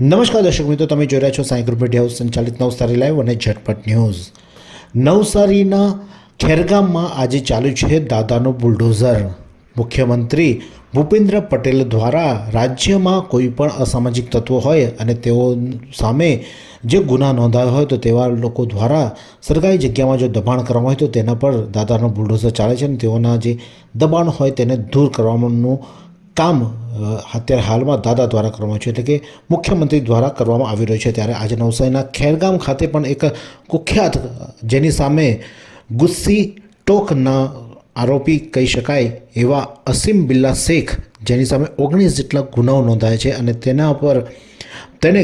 નમસ્કાર દર્શક મિત્રો, તમે જોઈ રહ્યા છો સાંઈ ગ્રુપ મીડિયા હાઉસ સંચાલિત નવસારી લાઈવ અને ઝટપટ ન્યૂઝ. નવસારીના ખેરગામમાં આજે ચાલુ છે દાદાનું બુલડોઝર. મુખ્યમંત્રી ભૂપેન્દ્ર પટેલ દ્વારા રાજ્યમાં કોઈ પણ અસામાજિક તત્વો હોય અને તેઓ સામે જે ગુના નોંધાયો હોય તો તેવા લોકો દ્વારા સરકારી જગ્યામાં જો દબાણ કરવામાં હોય તો તેના પર દાદાનું બુલડોઝર ચાલે છે અને તેઓના જે દબાણ હોય તેને દૂર કરવાનું કામ અત્યારે હાલમાં દાદા દ્વારા કરવામાં આવ્યું છે. એટલે કે મુખ્યમંત્રી દ્વારા કરવામાં આવી રહ્યું છે. ત્યારે આજે નવસારીના ખેરગામ ખાતે પણ એક કુખ્યાત, જેની સામે ગુસ્સી ટોકના આરોપી કહી શકાય એવા અસીમ બિલ્લા શેખ, જેની સામે ઓગણીસ જેટલા ગુનાઓ નોંધાયા છે અને તેના પર તેને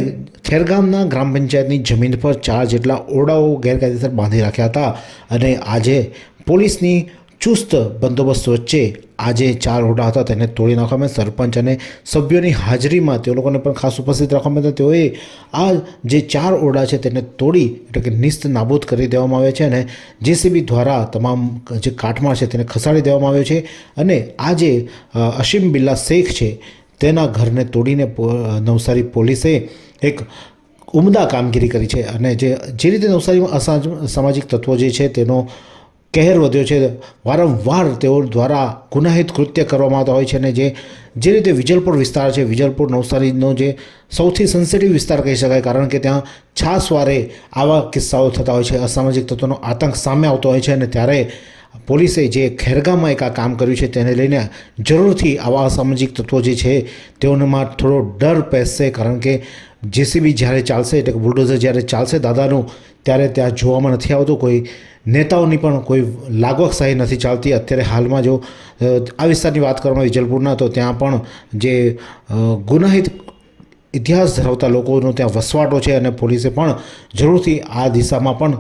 ખેરગામના ગ્રામ પંચાયતની જમીન પર ચાર જેટલા ઓરડાઓ ગેરકાયદેસર બાંધી રાખ્યા હતા. અને આજે પોલીસની ચુસ્ત બંદોબસ્ત વચ્ચે આજે ચાર ઓરડા હતા. તેને તોડી નાખવામાં સરપંચ અને સભ્યોની હાજરીમાં તે લોકોને પણ ખાસ ઉપસ્થિત રાખવામાં હતા તેઓએ આ જે ચાર ઓરડા છે તેને તોડી એટલે કે નિસ્ત નાબૂદ કરી દેવામાં આવે છે અને જેસીબી દ્વારા તમામ જે કાટમાળ છે તેને ખસાડી દેવામાં આવ્યો છે અને આ જે અશીમ બિલ્લા શેખ છે તેના ઘરને તોડીને નવસારી પોલીસે એક ઉમદા કામગીરી કરી છે અને જે જે રીતે નવસારીમાં અસામાજિક સામાજિક તત્વો જે છે તેનો કહેર વધ્યો છે. વારંવાર તેઓ દ્વારા ગુનાહિત કૃત્ય કરવામાં આવતા હોય છે અને જે જે રીતે વિજલપુર વિસ્તાર છે, વિજલપુર નવસારીનો જે સૌથી સેન્સિટિવ વિસ્તાર કહી શકાય, કારણ કે ત્યાં છાસવારે આવા કિસ્સાઓ થતા હોય છે, અસામાજિક તત્વોનો આતંક સામે આવતો હોય છે અને ત્યારે પોલીસે જે ખેરગામમાં એક આ કામ કર્યું છે તેને લઈને જરૂરથી આવા અસામાજિક તત્વો જે છે તેઓમાં થોડો ડર પેસશે, કારણ કે જેસીબી જ્યારે ચાલશે એટલે કે બુલડોઝર જ્યારે ચાલશે દાદાનું, ત્યારે ત્યાં જોવામાં નથી આવતું. કોઈ નેતાઓની પણ કોઈ લાગવકશાહી નથી ચાલતી. અત્યારે હાલમાં જો આ વિસ્તારની વાત કરવામાં વિજલપુરના તો ત્યાં પણ જે ગુનાહિત ઇતિહાસ ધરાવતા લોકોનો ત્યાં વસવાટો છે અને પોલીસે પણ જરૂરથી આ દિશામાં પણ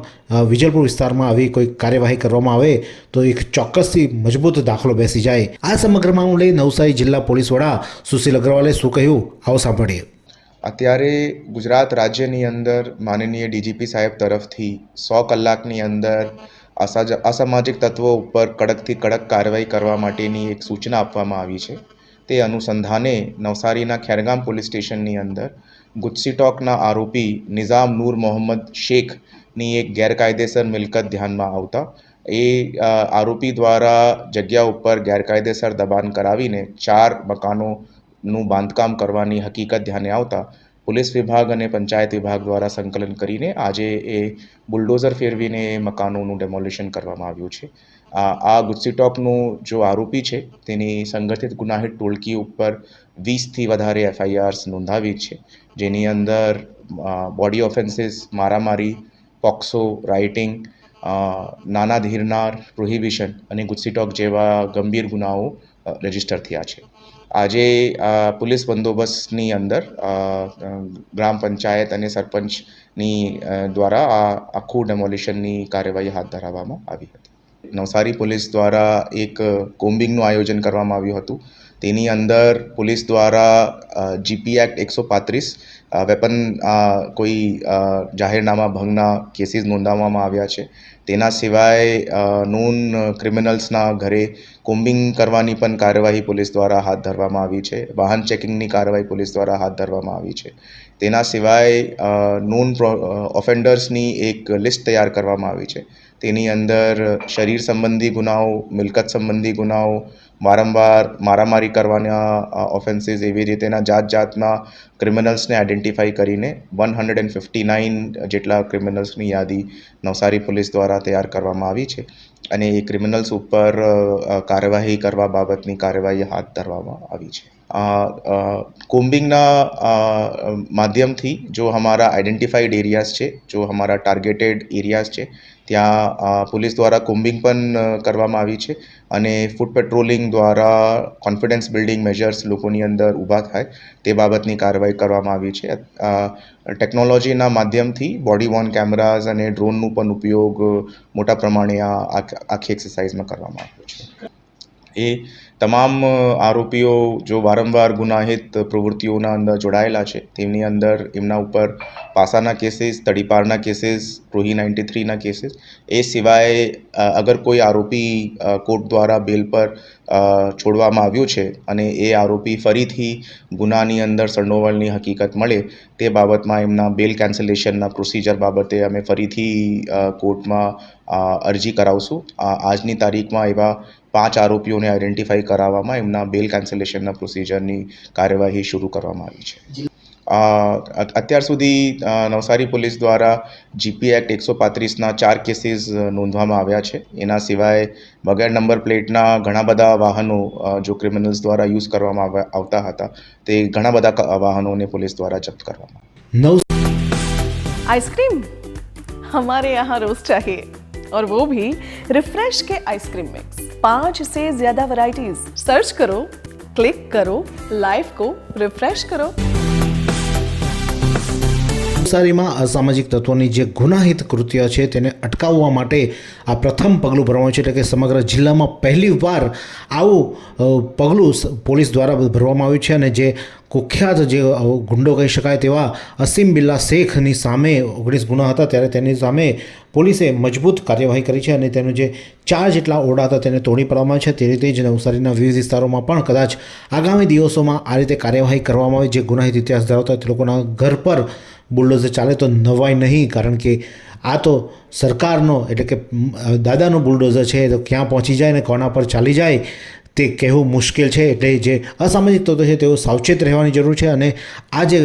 વિજલપુર વિસ્તારમાં આવી કોઈ કાર્યવાહી કરવામાં આવે તો એક ચોક્કસથી મજબૂત દાખલો બેસી જાય. આ સમગ્ર મામલે નવસારી જિલ્લા પોલીસ વડા સુશીલ અગ્રવાલે શું કહ્યું? આવો સાંભળીએ. અત્યારે ગુજરાત રાજ્યની અંદર માનનીય ડીજીપી સાહેબ તરફથી સો કલાકની અંદર અસામાજિક તત્વો ઉપર કડકથી કડક કાર્યવાહી કરવા માટેની એક સૂચના આપવામાં આવી છે. તે અનુસંધાને નવસારીના ખેરગામ પોલીસ સ્ટેશનની અંદર ગુજસીટોકના આરોપી નિઝામ નૂર મોહમ્મદ શેખની એક ગેરકાયદેસર મિલકત ધ્યાનમાં આવતા એ આરોપી દ્વારા જગ્યા ઉપર ગેરકાયદેસર દબાણ કરાવીને ચાર મકાનોનું બાંધકામ કરવાની હકીકત ધ્યાને આવતા પોલીસ વિભાગ અને પંચાયત વિભાગ દ્વારા સંકલન કરીને આજે એ બુલડોઝર ફેરવીને એ મકાનોનું ડેમોલિશન કરવામાં આવ્યું છે. આ ગુજસીટોકનું જો આરોપી છે, તેની સંગઠિત ગુનાહિત ટોળકી ઉપર વીસથી વધારે એફઆઈઆર્સ નોંધાવી છે, જેની અંદર બોડી ઓફેન્સીસ મારામારી, પોક્સો રાઇટિંગ નાના ધીરનાર, પ્રોહિબિશન અને ગુસ્સીટોક જેવા ગંભીર ગુનાઓ રજિસ્ટર થયા છે. આજે પોલીસ બંદોબસ્તની અંદર ગ્રામ પંચાયત અને સરપંચની દ્વારા આ આખું ડેમોલિશનની કાર્યવાહી હાથ ધરાવવામાં આવી હતી. નવસારી પોલીસ દ્વારા એક કોમ્બિંગનું આયોજન કરવામાં આવ્યું હતું. તેની અંદર પોલીસ દ્વારા જીપી એક્ટ એકસો પાંત્રીસ વેપન કોઈ જાહેરનામા ભંગના કેસીસ નોંધાવવામાં આવ્યા છે. તેના સિવાય નોન ક્રિમિનલ્સના ઘરે કોમ્બિંગ કરવાની પણ કાર્યવાહી પોલીસ દ્વારા હાથ ધરવામાં આવી છે. વાહન ચેકિંગની કાર્યવાહી પોલીસ દ્વારા હાથ ધરવામાં આવી છે. તેના સિવાય નોન ઓફેન્ડર્સની એક લિસ્ટ તૈયાર કરવામાં આવી છે. તેની અંદર શરીર સંબંધી ગુનાઓ, મિલકત સંબંધી ગુનાઓ, વારંવાર મારામારી કરવાના ઓફેન્સીસ એવી રીતેના જાત જાતના ક્રિમિનલ્સને આઈડેન્ટિફાઈ કરીને one hundred and fifty nine જેટલા ક્રિમિનલ્સની યાદી નવસારી પોલીસ દ્વારા તૈયાર કરવામાં આવી છે. અને એ ક્રિમિનલ્સ ઉપર કાર્યવાહી કરવા બાબતની કાર્યવાહી હાથ ધરવામાં આવી છે. કોમ્બિંગના માધ્યમથી જો હમારા આઈડેન્ટિફાઈડ એરિયાઝ છે જો હમારા ટાર્ગેટેડ એરિયાઝ છે ત્યાં પોલીસ દ્વારા કોમ્બિંગ પણ કરવામાં આવી છે અને ફૂડ પેટ્રોલિંગ દ્વારા કોન્ફિડન્સ બિલ્ડિંગ મેજર્સ લોકોની અંદર ઊભા થાય તે બાબતની કાર્યવાહી કરવામાં આવી છે ટેકનોલોજીના માધ્યમથી બોડી વોર્ન કેમેરાઝ અને ડ્રોનનું પણ ઉપયોગ મોટા પ્રમાણે આ આખી એક્સરસાઇઝમાં કરવામાં આવ્યો છે એ તમામ આરોપીઓ જો વારંવાર ગુનાહિત પ્રવૃત્તિઓના અંદર જોડાયેલા છે, તેમની અંદર એમના ઉપર પાસાના કેસીસ, તડીપારના કેસીસ, રૂહી નાઇન્ટી થ્રીના કેસીસ, એ સિવાય અગર કોઈ આરોપી કોર્ટ દ્વારા બેલ પર છોડવામાં આવ્યું છે અને એ આરોપી ફરીથી ગુનાની અંદર સંડોવણની હકીકત મળે તે બાબતમાં એમના બેલ કેન્સલેશનના પ્રોસિજર બાબતે અમે ફરીથી કોર્ટમાં અરજી કરાવશું. આજની તારીખમાં એવા પાંચ આરોપીઓને આઈડેન્ટિફાઈ કરાવવામાં એમના બેલ કેન્સલેશનના પ્રોસિજરની કાર્યવાહી શરૂ કરવામાં આવી છે અ, અ- અત્યાર સુધી અ, નવસારી પોલીસ દ્વારા જીપી એક્ટ એકસો પાંત્રીસના ચાર કેસીસ અ, નોંધવામાં આવ્યા છે એના સિવાય વગર નંબર પ્લેટના ઘણા બધા વાહનો અ, જો ક્રિમિનલ્સ દ્વારા યુઝ કરવામાં આવ્યા- આવતા હતા તે ઘણા બધા ક- વાહનોને પોલીસ દ્વારા જપ્ત કરવામાં આવ્યા. નવ आइसक्रीम हमारे यहाँ रोज चाहिए और वो भी रिफ्रेश के आइसक्रीम मिक्स पांच से ज्यादा वैरायटीज सर्च करो क्लिक करो लाइफ को रिफ्रेश करो નવસારીમાં અસામાજિક તત્વોની જે ગુનાહિત કૃત્ય છે તેને અટકાવવા માટે આ પ્રથમ પગલું આવ્યું છે. એટલે કે સમગ્ર જિલ્લામાં પહેલીવાર આવું પગલું પોલીસ દ્વારા ભરવામાં આવ્યું છે અને જે કુખ્યાત જે ગુંડો કહી શકાય તેવા અસીમ બિલ્લા શેખની સામે ઓગણીસ ગુના હતા ત્યારે તેની સામે પોલીસે મજબૂત કાર્યવાહી કરી છે અને તેનું જે ચાર જેટલા ઓરડા હતા તેને તોડી પાડવામાં છે. તે રીતે જ નવસારીના વિવિધ વિસ્તારોમાં પણ કદાચ આગામી દિવસોમાં આ રીતે કાર્યવાહી કરવામાં આવે, જે ગુનાહિત ઇતિહાસ ધરાવતા તે લોકોના ઘર પર બુલડોઝર ચાલે તો નવાય નહીં, કારણ કે આ તો સરકારનો, એટલે કે દાદાનો બુલડોઝર છે, તો ક્યાં પહોંચી જાય ને કોના પર ચાલી જાય, તે કહેવું મુશ્કેલ છે, એટલે જે અસામાજિક તત્વો છે તેઓ સાવચેત રહેવાની જરૂર છે અને આ જે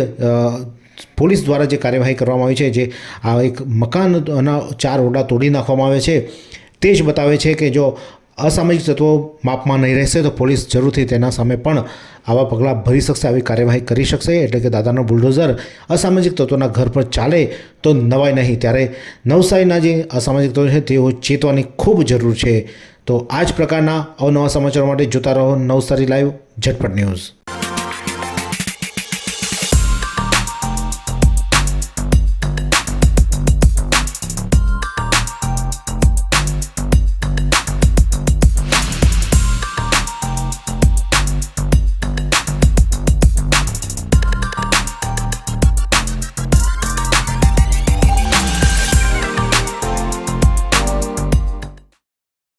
પોલીસ દ્વારા જે કાર્યવાહી કરવામાં આવી છે, જે આ એક મકાનના ચાર ઓરડા તોડી નાખવામાં આવે છે, તે જ બતાવે છે કે જો અસામાજિક તત્વો માપમાં નહીં રહેશે તો પોલીસ જરૂરથી તેના સામે પણ આવા પગલાં ભરી શકશે, આવી કાર્યવાહી કરી શકશે. એટલે કે દાદાનો બુલડોઝર અસામાજિક તત્વોના ઘર પર ચાલે તો નવાય નહીં. ત્યારે નવસારીના જે અસામાજિક તત્વો છે, તેઓ ચેતવાની ખૂબ જરૂર છે. તો આ જ પ્રકારના અવનવા સમાચારો માટે જોતા રહો નવસારી લાઈવ ઝટપટ ન્યૂઝ.